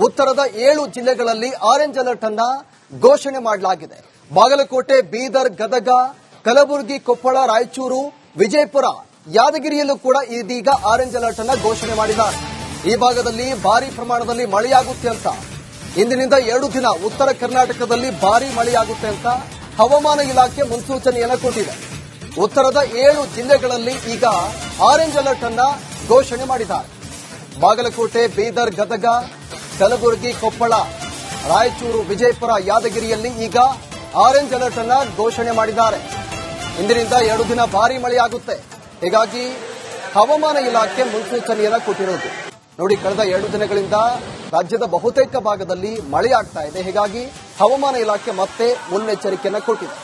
ಉತ್ತರದ ಏಳು ಜಿಲ್ಲೆಗಳಲ್ಲಿ ಆರೆಂಜ್ ಅಲರ್ಟ್ ಅನ್ನ ಘೋಷಣೆ ಮಾಡಲಾಗಿದೆ. ಬಾಗಲಕೋಟೆ, ಬೀದರ್, ಗದಗ, ಕಲಬುರಗಿ, ಕೊಪ್ಪಳ, ರಾಯಚೂರು, ವಿಜಯಪುರ, ಯಾದಗಿರಿಯಲ್ಲೂ ಕೂಡ ಇದೀಗ ಆರೆಂಜ್ ಅಲರ್ಟ್ ಅನ್ನ ಘೋಷಣೆ ಮಾಡಿದ್ದಾರೆ. ಈ ಭಾಗದಲ್ಲಿ ಭಾರಿ ಪ್ರಮಾಣದಲ್ಲಿ ಮಳೆಯಾಗುತ್ತೆ ಅಂತ. ಇಂದಿನಿಂದ ಎರಡು ದಿನ ಉತ್ತರ ಕರ್ನಾಟಕದಲ್ಲಿ ಭಾರಿ ಮಳೆಯಾಗುತ್ತೆ ಅಂತ ಹವಾಮಾನ ಇಲಾಖೆ ಮುನ್ಸೂಚನೆಯನ್ನು ಕೊಟ್ಟಿದೆ. ಉತ್ತರದ ಏಳು ಜಿಲ್ಲೆಗಳಲ್ಲಿ ಈಗ ಆರೆಂಜ್ ಅಲರ್ಟ್ ಅನ್ನ ಘೋಷಣೆ ಮಾಡಿದ್ದಾರೆ. ಬಾಗಲಕೋಟೆ, ಬೀದರ್, ಗದಗ ಕಲಬುರಗಿ, ಕೊಪ್ಪಳ, ರಾಯಚೂರು, ವಿಜಯಪುರ, ಯಾದಗಿರಿಯಲ್ಲಿ ಈಗ ಆರೆಂಜ್ ಅಲರ್ಟ್ ಅನ್ನ ಘೋಷಣೆ ಮಾಡಿದ್ದಾರೆ. ಇಂದಿನಿಂದ ಎರಡು ದಿನ ಭಾರಿ ಮಳೆಯಾಗುತ್ತೆ. ಹೀಗಾಗಿ ಹವಾಮಾನ ಇಲಾಖೆ ಮುನ್ಸೂಚನೆಯನ್ನ ಕೊಟ್ಟಿರೋದು. ನೋಡಿ, ಕಳೆದ ಎರಡು ದಿನಗಳಿಂದ ರಾಜ್ಯದ ಬಹುತೇಕ ಭಾಗದಲ್ಲಿ ಮಳೆಯಾಗ್ತಾ ಇದೆ. ಹೀಗಾಗಿ ಹವಾಮಾನ ಇಲಾಖೆ ಮತ್ತೆ ಮುನ್ನೆಚ್ಚರಿಕೆಯನ್ನು ಕೊಟ್ಟಿದೆ.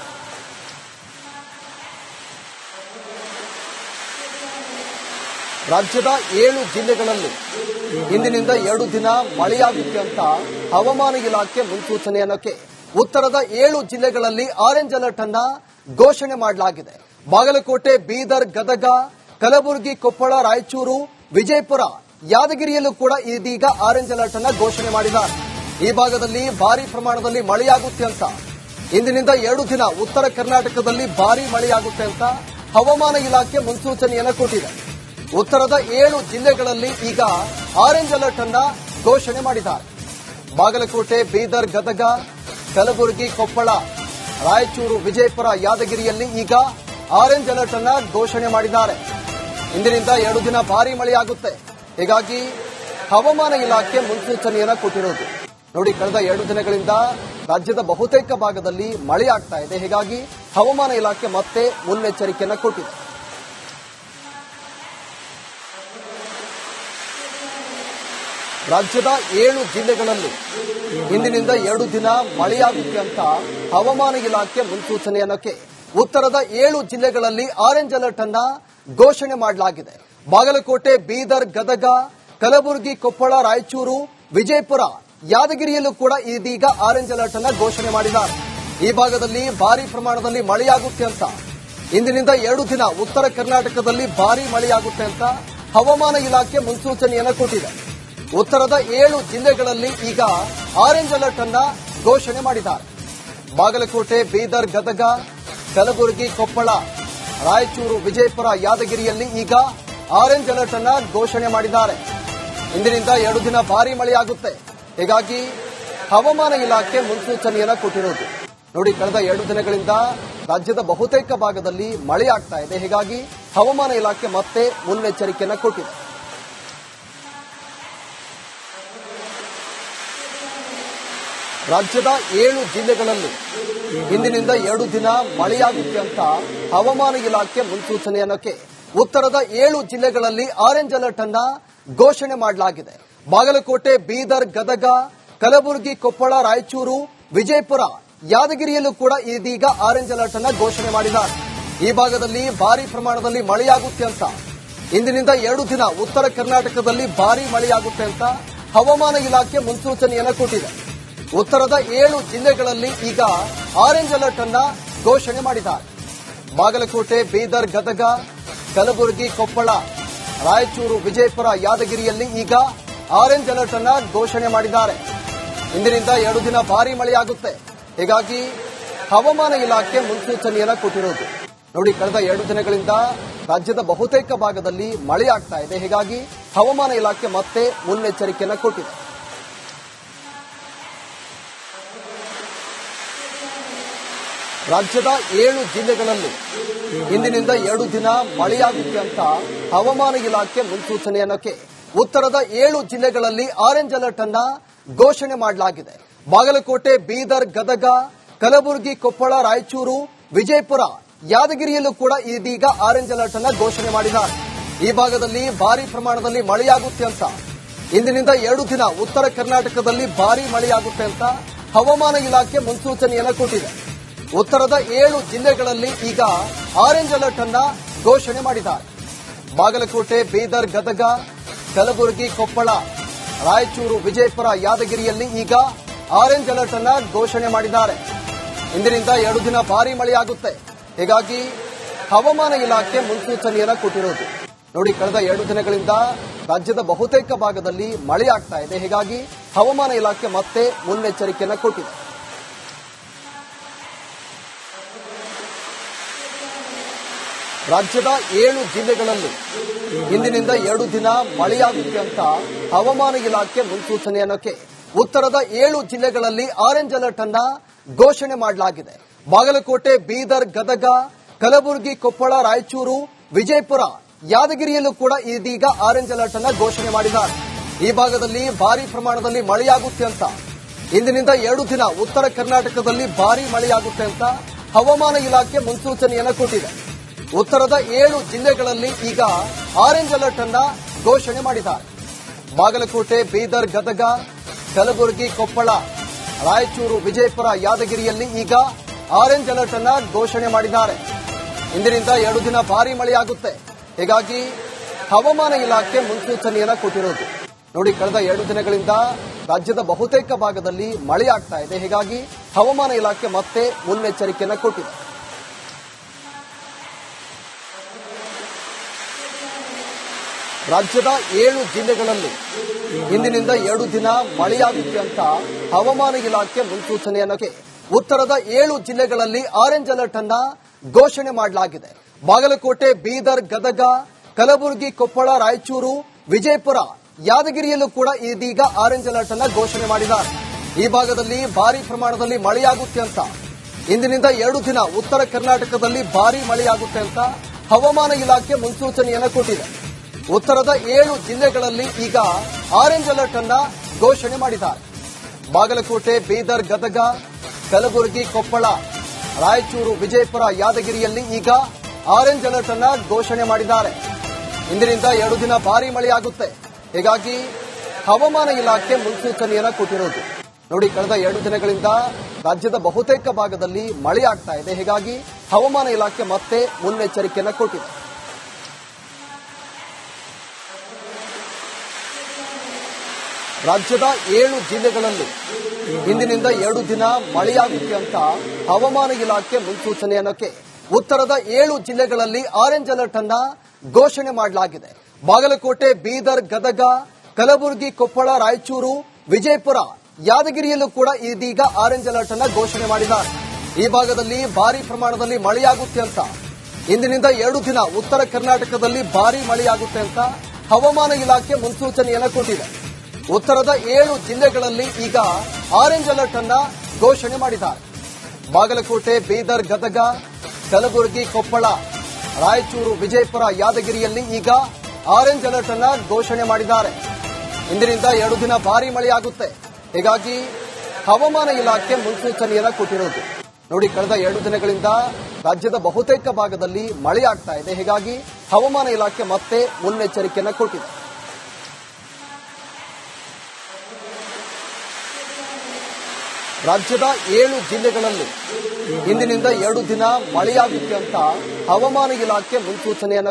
ರಾಜ್ಯದ ಏಳು ಜಿಲ್ಲೆಗಳಲ್ಲಿ ಇಂದಿನಿಂದ ಎರಡು ದಿನ ಮಳೆಯಾಗುತ್ತೆ ಅಂತ ಹವಾಮಾನ ಇಲಾಖೆ ಮುನ್ಸೂಚನೆ ಅನ್ನೋಕೆ ಉತ್ತರದ ಏಳು ಜಿಲ್ಲೆಗಳಲ್ಲಿ ಆರೆಂಜ್ ಅಲರ್ಟ್ ಅನ್ನ ಘೋಷಣೆ ಮಾಡಲಾಗಿದೆ. ಬಾಗಲಕೋಟೆ, ಬೀದರ್, ಗದಗ, ಕಲಬುರಗಿ, ಕೊಪ್ಪಳ, ರಾಯಚೂರು, ವಿಜಯಪುರ, ಯಾದಗಿರಿಯಲ್ಲೂ ಕೂಡ ಇದೀಗ ಆರೆಂಜ್ ಅಲರ್ಟ್ ಅನ್ನ ಘೋಷಣೆ ಮಾಡಿದ್ದಾರೆ ಈ ಭಾಗದಲ್ಲಿ ಭಾರಿ ಪ್ರಮಾಣದಲ್ಲಿ ಮಳೆಯಾಗುತ್ತೆ ಅಂತ. ಇಂದಿನಿಂದ ಎರಡು ದಿನ ಉತ್ತರ ಕರ್ನಾಟಕದಲ್ಲಿ ಭಾರಿ ಮಳೆಯಾಗುತ್ತೆ ಅಂತ ಹವಾಮಾನ ಇಲಾಖೆ ಮುನ್ಸೂಚನೆಯನ್ನು ಕೊಟ್ಟಿದೆ. ಉತ್ತರದ ಏಳು ಜಿಲ್ಲೆಗಳಲ್ಲಿ ಈಗ ಆರೆಂಜ್ ಅಲರ್ಟ್ ಅನ್ನ ಘೋಷಣೆ ಮಾಡಿದ್ದಾರೆ. ಬಾಗಲಕೋಟೆ, ಬೀದರ್, ಗದಗ, ಕಲಬುರಗಿ, ಕೊಪ್ಪಳ, ರಾಯಚೂರು, ವಿಜಯಪುರ, ಯಾದಗಿರಿಯಲ್ಲಿ ಈಗ ಆರೆಂಜ್ ಅಲರ್ಟ್ ಅನ್ನ ಘೋಷಣೆ ಮಾಡಿದ್ದಾರೆ. ಇಂದಿನಿಂದ ಎರಡು ದಿನ ಭಾರಿ ಮಳೆಯಾಗುತ್ತೆ. ಹೀಗಾಗಿ ಹವಾಮಾನ ಇಲಾಖೆ ಮುನ್ಸೂಚನೆಯನ್ನ ಕೊಟ್ಟಿರೋದು. ನೋಡಿ, ಕಳೆದ ಎರಡು ದಿನಗಳಿಂದ ರಾಜ್ಯದ ಬಹುತೇಕ ಭಾಗದಲ್ಲಿ ಮಳೆಯಾಗ್ತಾ ಇದೆ. ಹೀಗಾಗಿ ಹವಾಮಾನ ಇಲಾಖೆ ಮತ್ತೆ ಮುನ್ನೆಚ್ಚರಿಕೆಯನ್ನು ಕೊಟ್ಟಿದೆ. ರಾಜ್ಯದ ಏಳು ಜಿಲ್ಲೆಗಳಲ್ಲಿ ಇಂದಿನಿಂದ ಎರಡು ದಿನ ಮಳೆಯಾಗುತ್ತೆ ಅಂತ ಹವಾಮಾನ ಇಲಾಖೆ ಮುನ್ಸೂಚನೆಯನ್ನಕ್ಕೆ ಉತ್ತರದ ಏಳು ಜಿಲ್ಲೆಗಳಲ್ಲಿ ಆರೆಂಜ್ ಅಲರ್ಟ್ ಅನ್ನ ಘೋಷಣೆ ಮಾಡಲಾಗಿದೆ. ಬಾಗಲಕೋಟೆ, ಬೀದರ್, ಗದಗ, ಕಲಬುರಗಿ, ಕೊಪ್ಪಳ, ರಾಯಚೂರು, ವಿಜಯಪುರ, ಯಾದಗಿರಿಯಲ್ಲೂ ಕೂಡ ಇದೀಗ ಆರೆಂಜ್ ಅಲರ್ಟ್ ಅನ್ನ ಘೋಷಣೆ ಮಾಡಿದ್ದಾರೆ. ಈ ಭಾಗದಲ್ಲಿ ಭಾರಿ ಪ್ರಮಾಣದಲ್ಲಿ ಮಳೆಯಾಗುತ್ತೆ ಅಂತ. ಇಂದಿನಿಂದ ಎರಡು ದಿನ ಉತ್ತರ ಕರ್ನಾಟಕದಲ್ಲಿ ಭಾರಿ ಮಳೆಯಾಗುತ್ತೆ ಅಂತ ಹವಾಮಾನ ಇಲಾಖೆ ಮುನ್ಸೂಚನೆಯನ್ನು ಕೊಟ್ಟಿದೆ. ಉತ್ತರದ ಏಳು ಜಿಲ್ಲೆಗಳಲ್ಲಿ ಈಗ ಆರೆಂಜ್ ಅಲರ್ಟ್ ಅನ್ನ ಘೋಷಣೆ ಮಾಡಿದ್ದಾರೆ. ಬಾಗಲಕೋಟೆ, ಬೀದರ್, ಗದಗ, ಕಲಬುರಗಿ, ಕೊಪ್ಪಳ, ರಾಯಚೂರು, ವಿಜಯಪುರ, ಯಾದಗಿರಿಯಲ್ಲಿ ಈಗ ಆರೆಂಜ್ ಅಲರ್ಟ್ ಅನ್ನ ಘೋಷಣೆ ಮಾಡಿದ್ದಾರೆ. ಇಂದಿನಿಂದ ಎರಡು ದಿನ ಭಾರಿ ಮಳೆಯಾಗುತ್ತೆ. ಹೀಗಾಗಿ ಹವಾಮಾನ ಇಲಾಖೆ ಮುನ್ಸೂಚನೆಯನ್ನ ಕೊಟ್ಟಿರೋದು. ನೋಡಿ, ಕಳೆದ ಎರಡು ದಿನಗಳಿಂದ ರಾಜ್ಯದ ಬಹುತೇಕ ಭಾಗದಲ್ಲಿ ಮಳೆಯಾಗ್ತಾ ಇದೆ. ಹೀಗಾಗಿ ಹವಾಮಾನ ಇಲಾಖೆ ಮತ್ತೆ ಮುನ್ನೆಚ್ಚರಿಕೆಯನ್ನು ಕೊಟ್ಟಿದೆ. ರಾಜ್ಯದ ಏಳು ಜಿಲ್ಲೆಗಳಲ್ಲಿ ಇಂದಿನಿಂದ ಎರಡು ದಿನ ಮಳೆಯಾಗುತ್ತೆ ಅಂತ ಹವಾಮಾನ ಇಲಾಖೆ ಮುನ್ಸೂಚನೆಯನ್ನಕ್ಕೆ ಉತ್ತರದ ಏಳು ಜಿಲ್ಲೆಗಳಲ್ಲಿ ಆರೆಂಜ್ ಅಲರ್ಟ್ ಅನ್ನ ಘೋಷಣೆ ಮಾಡಲಾಗಿದೆ. ಬಾಗಲಕೋಟೆ, ಬೀದರ್, ಗದಗ, ಕಲಬುರಗಿ, ಕೊಪ್ಪಳ, ರಾಯಚೂರು, ವಿಜಯಪುರ, ಯಾದಗಿರಿಯಲ್ಲೂ ಕೂಡ ಇದೀಗ ಆರೆಂಜ್ ಅಲರ್ಟ್ ಅನ್ನ ಘೋಷಣೆ ಮಾಡಿದ್ದಾರೆ. ಈ ಭಾಗದಲ್ಲಿ ಭಾರಿ ಪ್ರಮಾಣದಲ್ಲಿ ಮಳೆಯಾಗುತ್ತೆ ಅಂತ. ಇಂದಿನಿಂದ ಎರಡು ದಿನ ಉತ್ತರ ಕರ್ನಾಟಕದಲ್ಲಿ ಭಾರಿ ಮಳೆಯಾಗುತ್ತೆ ಅಂತ ಹವಾಮಾನ ಇಲಾಖೆ ಮುನ್ಸೂಚನೆಯನ್ನು ಕೊಟ್ಟಿದೆ. ಉತ್ತರದ ಏಳು ಜಿಲ್ಲೆಗಳಲ್ಲಿ ಈಗ ಆರೆಂಜ್ ಅಲರ್ಟ್ ಅನ್ನ ಘೋಷಣೆ ಮಾಡಿದ್ದಾರೆ. ಬಾಗಲಕೋಟೆ, ಬೀದರ್, ಗದಗ, ಕಲಬುರಗಿ, ಕೊಪ್ಪಳ, ರಾಯಚೂರು, ವಿಜಯಪುರ, ಯಾದಗಿರಿಯಲ್ಲಿ ಈಗ ಆರೆಂಜ್ ಅಲರ್ಟ್ ಅನ್ನ ಘೋಷಣೆ ಮಾಡಿದ್ದಾರೆ. ಇಂದಿನಿಂದ ಎರಡು ದಿನ ಭಾರಿ ಮಳೆಯಾಗುತ್ತೆ. ಹೀಗಾಗಿ ಹವಾಮಾನ ಇಲಾಖೆ ಮುನ್ಸೂಚನೆಯನ್ನ ಕೊಟ್ಟಿರೋದು. ನೋಡಿ, ಕಳೆದ ಎರಡು ದಿನಗಳಿಂದ ರಾಜ್ಯದ ಬಹುತೇಕ ಭಾಗದಲ್ಲಿ ಮಳೆಯಾಗ್ತಾ ಇದೆ. ಹೀಗಾಗಿ ಹವಾಮಾನ ಇಲಾಖೆ ಮತ್ತೆ ಮುನ್ನೆಚ್ಚರಿಕೆಯನ್ನು ಕೊಟ್ಟಿದೆ. ರಾಜ್ಯದ ಏಳು ಜಿಲ್ಲೆಗಳಲ್ಲಿ ಇಂದಿನಿಂದ ಎರಡು ದಿನ ಮಳೆಯಾಗುತ್ತೆ ಅಂತ ಹವಾಮಾನ ಇಲಾಖೆ ಮುನ್ಸೂಚನೆ ಮುನ್ಸೂಚನೆಯನ್ನಕ್ಕೆ ಉತ್ತರದ ಏಳು ಜಿಲ್ಲೆಗಳಲ್ಲಿ ಆರೆಂಜ್ ಅಲರ್ಟ್ ಅನ್ನ ಘೋಷಣೆ ಮಾಡಲಾಗಿದೆ. ಬಾಗಲಕೋಟೆ, ಬೀದರ್, ಗದಗ, ಕಲಬುರಗಿ, ಕೊಪ್ಪಳ, ರಾಯಚೂರು, ವಿಜಯಪುರ, ಯಾದಗಿರಿಯಲ್ಲೂ ಕೂಡ ಇದೀಗ ಆರೆಂಜ್ ಅಲರ್ಟ್ ಅನ್ನ ಘೋಷಣೆ ಮಾಡಿದ್ದಾರೆ. ಈ ಭಾಗದಲ್ಲಿ ಭಾರಿ ಪ್ರಮಾಣದಲ್ಲಿ ಮಳೆಯಾಗುತ್ತೆ ಅಂತ. ಇಂದಿನಿಂದ ಎರಡು ದಿನ ಉತ್ತರ ಕರ್ನಾಟಕದಲ್ಲಿ ಭಾರಿ ಮಳೆಯಾಗುತ್ತೆ ಅಂತ ಹವಾಮಾನ ಇಲಾಖೆ ಮುನ್ಸೂಚನೆಯನ್ನು ಕೊಟ್ಟಿದೆ. ಉತ್ತರದ ಏಳು ಜಿಲ್ಲೆಗಳಲ್ಲಿ ಈಗ ಆರೆಂಜ್ ಅಲರ್ಟ್ ಅನ್ನ ಘೋಷಣೆ ಮಾಡಿದ್ದಾರೆ. ಬಾಗಲಕೋಟೆ, ಬೀದರ್, ಗದಗ, ಕಲಬುರಗಿ, ಕೊಪ್ಪಳ, ರಾಯಚೂರು, ವಿಜಯಪುರ, ಯಾದಗಿರಿಯಲ್ಲಿ ಈಗ ಆರೆಂಜ್ ಅಲರ್ಟ್ ಅನ್ನ ಘೋಷಣೆ ಮಾಡಿದ್ದಾರೆ. ಇಂದಿನಿಂದ ಎರಡು ದಿನ ಭಾರಿ ಮಳೆಯಾಗುತ್ತೆ. ಹೀಗಾಗಿ ಹವಾಮಾನ ಇಲಾಖೆ ಮುನ್ಸೂಚನೆಯನ್ನ ಕೊಟ್ಟಿರೋದು. ನೋಡಿ, ಕಳೆದ ಎರಡು ದಿನಗಳಿಂದ ರಾಜ್ಯದ ಬಹುತೇಕ ಭಾಗದಲ್ಲಿ ಮಳೆಯಾಗ್ತಾ ಇದೆ. ಹೀಗಾಗಿ ಹವಾಮಾನ ಇಲಾಖೆ ಮತ್ತೆ ಮುನ್ನೆಚ್ಚರಿಕೆಯನ್ನು ಕೊಟ್ಟಿದೆ. ರಾಜ್ಯದ ಏಳು ಜಿಲ್ಲೆಗಳಲ್ಲಿ ಇಂದಿನಿಂದ ಎರಡು ದಿನ ಮಳೆಯಾಗುತ್ತೆ ಅಂತ ಹವಾಮಾನ ಇಲಾಖೆ ಮುನ್ಸೂಚನೆ ಅನ್ನೋಕೆ ಉತ್ತರದ ಏಳು ಜಿಲ್ಲೆಗಳಲ್ಲಿ ಆರೆಂಜ್ ಅಲರ್ಟ್ ಅನ್ನ ಘೋಷಣೆ ಮಾಡಲಾಗಿದೆ. ಬಾಗಲಕೋಟೆ, ಬೀದರ್, ಗದಗ, ಕಲಬುರಗಿ, ಕೊಪ್ಪಳ, ರಾಯಚೂರು, ವಿಜಯಪುರ, ಯಾದಗಿರಿಯಲ್ಲೂ ಕೂಡ ಇದೀಗ ಆರೆಂಜ್ ಅಲರ್ಟ್ ಅನ್ನ ಘೋಷಣೆ ಮಾಡಿದ್ದಾರೆ. ಈ ಭಾಗದಲ್ಲಿ ಭಾರಿ ಪ್ರಮಾಣದಲ್ಲಿ ಮಳೆಯಾಗುತ್ತೆ ಅಂತ. ಇಂದಿನಿಂದ ಎರಡು ದಿನ ಉತ್ತರ ಕರ್ನಾಟಕದಲ್ಲಿ ಭಾರಿ ಮಳೆಯಾಗುತ್ತೆ ಅಂತ ಹವಾಮಾನ ಇಲಾಖೆ ಮುನ್ಸೂಚನೆಯನ್ನು ಕೊಟ್ಟಿದೆ. ಉತ್ತರದ ಏಳು ಜಿಲ್ಲೆಗಳಲ್ಲಿ ಈಗ ಆರೆಂಜ್ ಅಲರ್ಟ್ ಅನ್ನ ಘೋಷಣೆ ಮಾಡಿದ್ದಾರೆ. ಬಾಗಲಕೋಟೆ, ಬೀದರ್, ಗದಗ, ಕಲಬುರಗಿ, ಕೊಪ್ಪಳ, ರಾಯಚೂರು, ವಿಜಯಪುರ, ಯಾದಗಿರಿಯಲ್ಲಿ ಈಗ ಆರೆಂಜ್ ಅಲರ್ಟ್ ಅನ್ನ ಘೋಷಣೆ ಮಾಡಿದ್ದಾರೆ. ಇಂದಿನಿಂದ ಎರಡು ದಿನ ಭಾರಿ ಮಳೆಯಾಗುತ್ತೆ. ಹೀಗಾಗಿ ಹವಾಮಾನ ಇಲಾಖೆ ಮುನ್ಸೂಚನೆಯನ್ನು ಕೊಟ್ಟಿರೋದು. ನೋಡಿ, ಕಳೆದ ಎರಡು ದಿನಗಳಿಂದ ರಾಜ್ಯದ ಬಹುತೇಕ ಭಾಗದಲ್ಲಿ ಮಳೆಯಾಗ್ತಾ ಇದೆ. ಹೀಗಾಗಿ ಹವಾಮಾನ ಇಲಾಖೆ ಮತ್ತೆ ಮುನ್ನೆಚ್ಚರಿಕೆಯನ್ನು ಕೊಟ್ಟಿದೆ. ರಾಜ್ಯದ ಏಳು ಜಿಲ್ಲೆಗಳಲ್ಲಿ ಇಂದಿನಿಂದ ಎರಡು ದಿನ ಮಳೆಯಾಗುತ್ತೆ ಅಂತ ಹವಾಮಾನ ಇಲಾಖೆ ಮುನ್ಸೂಚನೆಯನ್ನಕ್ಕೆ ಉತ್ತರದ ಏಳು ಜಿಲ್ಲೆಗಳಲ್ಲಿ ಆರೆಂಜ್ ಅಲರ್ಟ್ ಅನ್ನ ಘೋಷಣೆ ಮಾಡಲಾಗಿದೆ. ಬಾಗಲಕೋಟೆ, ಬೀದರ್, ಗದಗ, ಕಲಬುರಗಿ, ಕೊಪ್ಪಳ, ರಾಯಚೂರು, ವಿಜಯಪುರ, ಯಾದಗಿರಿಯಲ್ಲೂ ಕೂಡ ಇದೀಗ ಆರೆಂಜ್ ಅಲರ್ಟ್ ಅನ್ನ ಘೋಷಣೆ ಮಾಡಿದ್ದಾರೆ. ಈ ಭಾಗದಲ್ಲಿ ಭಾರಿ ಪ್ರಮಾಣದಲ್ಲಿ ಮಳೆಯಾಗುತ್ತೆ ಅಂತ. ಇಂದಿನಿಂದ ಎರಡು ದಿನ ಉತ್ತರ ಕರ್ನಾಟಕದಲ್ಲಿ ಭಾರಿ ಮಳೆಯಾಗುತ್ತೆ ಅಂತ ಹವಾಮಾನ ಇಲಾಖೆ ಮುನ್ಸೂಚನೆಯನ್ನು ಕೊಟ್ಟಿದೆ. ಉತ್ತರದ ಏಳು ಜಿಲ್ಲೆಗಳಲ್ಲಿ ಈಗ ಆರೆಂಜ್ ಅಲರ್ಟ್ ಅನ್ನ ಘೋಷಣೆ ಮಾಡಿದ್ದಾರೆ. ಬಾಗಲಕೋಟೆ, ಬೀದರ್, ಗದಗ, ಕಲಬುರಗಿ, ಕೊಪ್ಪಳ, ರಾಯಚೂರು, ವಿಜಯಪುರ, ಯಾದಗಿರಿಯಲ್ಲಿ ಈಗ ಆರೆಂಜ್ ಅಲರ್ಟ್ ಅನ್ನ ಘೋಷಣೆ ಮಾಡಿದ್ದಾರೆ. ಇಂದಿನಿಂದ ಎರಡು ದಿನ ಭಾರಿ ಮಳೆಯಾಗುತ್ತೆ. ಹೀಗಾಗಿ ಹವಾಮಾನ ಇಲಾಖೆ ಮುನ್ಸೂಚನೆಯನ್ನ ಕೊಟ್ಟಿರೋದು. ನೋಡಿ, ಕಳೆದ ಎರಡು ದಿನಗಳಿಂದ ರಾಜ್ಯದ ಬಹುತೇಕ ಭಾಗದಲ್ಲಿ ಮಳೆಯಾಗ್ತಾ ಇದೆ. ಹೀಗಾಗಿ ಹವಾಮಾನ ಇಲಾಖೆ ಮತ್ತೆ ಮುನ್ನೆಚ್ಚರಿಕೆಯನ್ನು ಕೊಟ್ಟಿದೆ. ರಾಜ್ಯದ ಏಳು ಜಿಲ್ಲೆಗಳಲ್ಲಿ ಇಂದಿನಿಂದ ಎರಡು ದಿನ ಮಳೆಯಾಗುತ್ತೆ ಅಂತ ಹವಾಮಾನ ಇಲಾಖೆ ಮುನ್ಸೂಚನೆಯನ್ನಕ್ಕೆ ಉತ್ತರದ ಏಳು ಜಿಲ್ಲೆಗಳಲ್ಲಿ ಆರೆಂಜ್ ಅಲರ್ಟ್ ಅನ್ನ ಘೋಷಣೆ ಮಾಡಲಾಗಿದೆ. ಬಾಗಲಕೋಟೆ, ಬೀದರ್, ಗದಗ, ಕಲಬುರಗಿ, ಕೊಪ್ಪಳ, ರಾಯಚೂರು, ವಿಜಯಪುರ, ಯಾದಗಿರಿಯಲ್ಲೂ ಕೂಡ ಇದೀಗ ಆರೆಂಜ್ ಅಲರ್ಟ್ ಅನ್ನ ಘೋಷಣೆ ಮಾಡಿದ್ದಾರೆ. ಈ ಭಾಗದಲ್ಲಿ ಭಾರಿ ಪ್ರಮಾಣದಲ್ಲಿ ಮಳೆಯಾಗುತ್ತೆ ಅಂತ. ಇಂದಿನಿಂದ ಎರಡು ದಿನ ಉತ್ತರ ಕರ್ನಾಟಕದಲ್ಲಿ ಭಾರಿ ಮಳೆಯಾಗುತ್ತೆ ಅಂತ ಹವಾಮಾನ ಇಲಾಖೆ ಮುನ್ಸೂಚನೆಯನ್ನು ಕೊಟ್ಟಿದೆ. ಉತ್ತರದ ಏಳು ಜಿಲ್ಲೆಗಳಲ್ಲಿ ಈಗ ಆರೆಂಜ್ ಅಲರ್ಟ್ ಅನ್ನ ಘೋಷಣೆ ಮಾಡಿದ್ದಾರೆ. ಬಾಗಲಕೋಟೆ, ಬೀದರ್, ಗದಗ, ಕಲಬುರಗಿ, ಕೊಪ್ಪಳ, ರಾಯಚೂರು, ವಿಜಯಪುರ, ಯಾದಗಿರಿಯಲ್ಲಿ ಈಗ ಆರೆಂಜ್ ಅಲರ್ಟ್ ಅನ್ನ ಘೋಷಣೆ ಮಾಡಿದ್ದಾರೆ. ಇಂದಿನಿಂದ ಎರಡು ದಿನ ಭಾರಿ ಮಳೆಯಾಗುತ್ತೆ. ಹೀಗಾಗಿ ಹವಾಮಾನ ಇಲಾಖೆ ಮುನ್ಸೂಚನೆಯನ್ನ ಕೊಟ್ಟಿರೋದು. ನೋಡಿ, ಕಳೆದ ಎರಡು ದಿನಗಳಿಂದ ರಾಜ್ಯದ ಬಹುತೇಕ ಭಾಗದಲ್ಲಿ ಮಳೆಯಾಗ್ತಾ ಇದೆ. ಹೀಗಾಗಿ ಹವಾಮಾನ ಇಲಾಖೆ ಮತ್ತೆ ಮುನ್ನೆಚ್ಚರಿಕೆಯನ್ನು ಕೊಟ್ಟಿದೆ. ರಾಜ್ಯದ ಏಳು ಜಿಲ್ಲೆಗಳಲ್ಲಿ ಇಂದಿನಿಂದ ಎರಡು ದಿನ ಮಳೆಯಾಗುತ್ತೆ ಅಂತ ಹವಾಮಾನ ಇಲಾಖೆ ಮುನ್ಸೂಚನೆಯನ್ನ